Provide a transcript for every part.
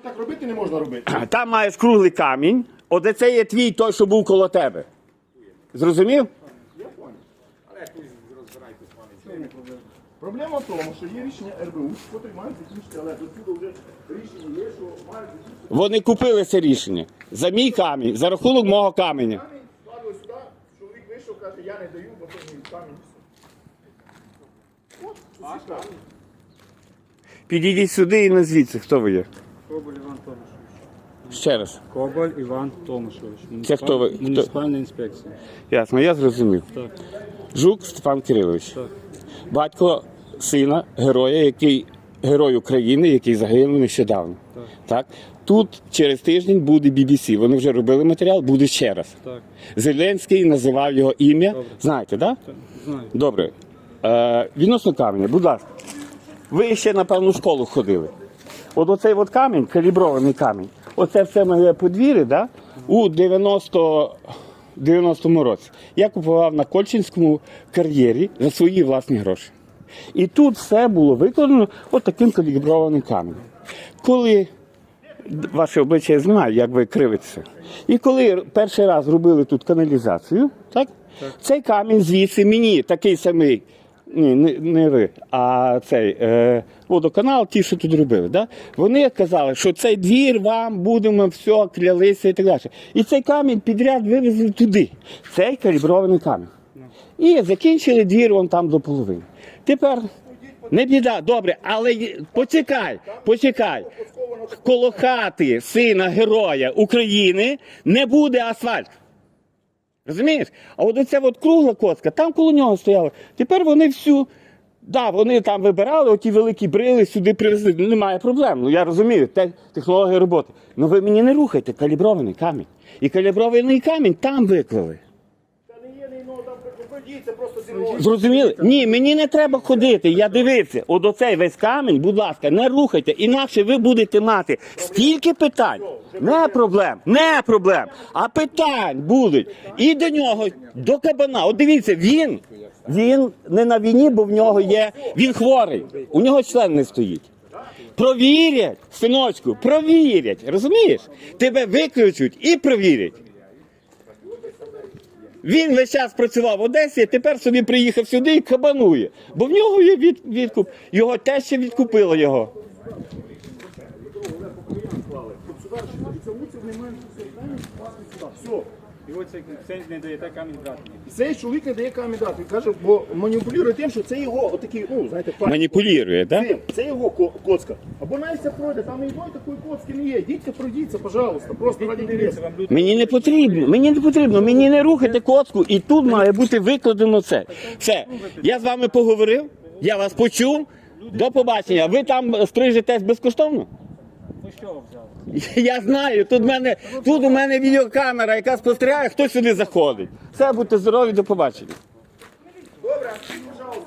Так робити не можна робити. Там маєш круглий камінь, оде це є твій той, що був коло тебе. Зрозумів? Проблема в тому, що є рішення РБУ, котрі мають закінчити, але до цього вже рішення є, що мають закінчити. Вони купили це рішення. За мій камінь, за рахунок мого каменя. Камінь складали сюди, чоловік вийшов, каже, я не даю, бо це мій камінь. От. Підійдіть сюди і назвіться, хто ви є. Коболь Іван Томашович. Ще раз. Коболь Іван Томашович. Це хто ви? Хто? Муніципальна інспекція. Ясно, я зрозумів. Так. Жук Степан Кирилович. Так. Батько сина, героя, який герой України, який загинув нещодавно. Так. Так? Тут через тиждень буде BBC. Вони вже робили матеріал, буде ще раз. Так. Зеленський називав його ім'я. Добре. Знаєте, так? так. Знаю. Добре. Е, відносно каменя, будь ласка. Ви ще, напевно, в школу ходили. От оцей от камінь, калібрований камінь, оце все моє подвір'я, да? у 90 90-му році. Я купував на Кольчинському кар'єрі за свої власні гроші. І тут все було викладено от таким каліброваним каменем. Коли ваше обличчя я знаю, як ви кривитеся. І коли перший раз робили тут каналізацію, так? цей камінь звідси мені такий самий. Ні, не, не ви, а цей е, водоканал, ті, що тут робили. Да? Вони казали, що цей двір вам будемо все клялися і так далі. І цей камінь підряд вивезли туди. Цей калібрований камінь. І закінчили двір вон там до половини. Тепер не біда, добре, але почекай, почекай. Коло хати сина героя України не буде асфальт. Розумієш? А от оця от кругла коцка, там коло нього стояла. Тепер вони всю. Да, вони там вибирали, оті великі брили, сюди привезли. Ну, немає проблем. Ну я розумію, те, технологія роботи. Ну ви мені не рухайте калібрований камінь. І калібрований камінь там виклали. Та не є, не, ну, пройдіться просто зі. Зрозуміли? Ні, мені не треба ходити. Я дивився. От оцей весь камінь, будь ласка, не рухайте, інакше ви будете мати стільки питань. Не проблем, не проблем. А питань будуть. І до нього, до кабана. От дивіться, він, він не на війні, бо в нього є. Він хворий. У нього член не стоїть. Провірять, синочку, провірять. Розумієш? Тебе виключуть і провірять. Він весь час працював в Одесі, тепер собі приїхав сюди і кабанує. Бо в нього є від, відкуп. Його теща відкупила його. Все. І ось це не даєте камінь брати. Цей чоловік не дає камінь дати. Він каже, бо маніпулює тим, що це його отакий, ну, знаєте, факт. Маніпулює, так? Це, це його ко- коцка. Або навіть це пройде, там і одної такої коцки не є. Дітьте, пройдіться, пожалуйста. Просто раді інтересу. Вам люди Мені не потрібно, мені не потрібно, мені не рухайте коцку, і тут має бути викладено це. Все, я з вами поговорив, я вас почув. До побачення. Ви там стрижетесь безкоштовно? Що взяли? Я знаю, тут, мене, тут у мене відеокамера, яка спостерігає, хто сюди заходить. Все, будьте здорові, до побачення. Добре.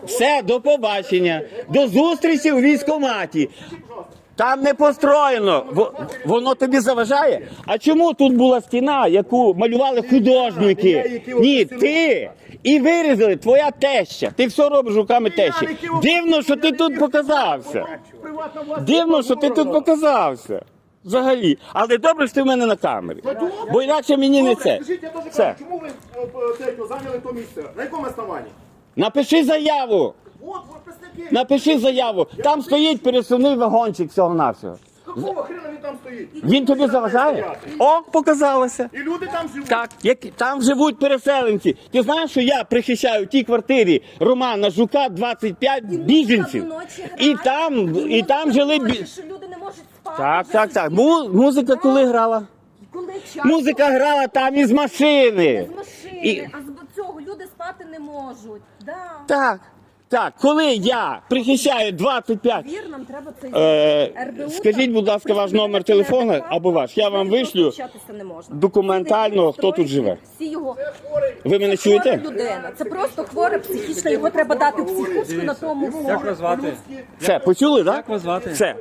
Все, до побачення. До зустрічі у військкоматі. Там не построєно. Воно тобі заважає? А чому тут була стіна, яку малювали художники? Ні, ти. І вирізали твоя теща. Ти все робиш руками тещі. Дивно, що ти тут показався. Дивно, що ти тут показався. Взагалі. Але добре, що ти в мене на камері. Бо інакше мені не це. Скажіть, я кажу, чому ви е, е, зайняли то місце? На якому основанні? Напиши заяву. Напиши заяву. Там стоїть пересувний вагончик всього-навсього. Какого хрена він там стоїть? Він тобі заважає? О, показалося. І люди там живуть. Так, як там живуть переселенці. Ти знаєш, що я прихищаю в тій квартирі Романа Жука 25 біженців. І там, і там жили бі... що люди не можуть спати. Так, так, так. Му- музика коли грала? Коли час Музика грала там із машини. з машини, І- а з цього люди спати не можуть. Да. Так, так, коли я прихищаю 25 Вір, нам треба цей Е, РБУ. скажіть, будь ласка, ваш номер телефону або ваш. Я вам вишлю документально, хто тут живе. Всі його Ви мене хвора чуєте? людина. Це просто хвора психічна. Його треба дати в психушку на тому. Як вас звати? Все, почули, так? Як вас звати? Все.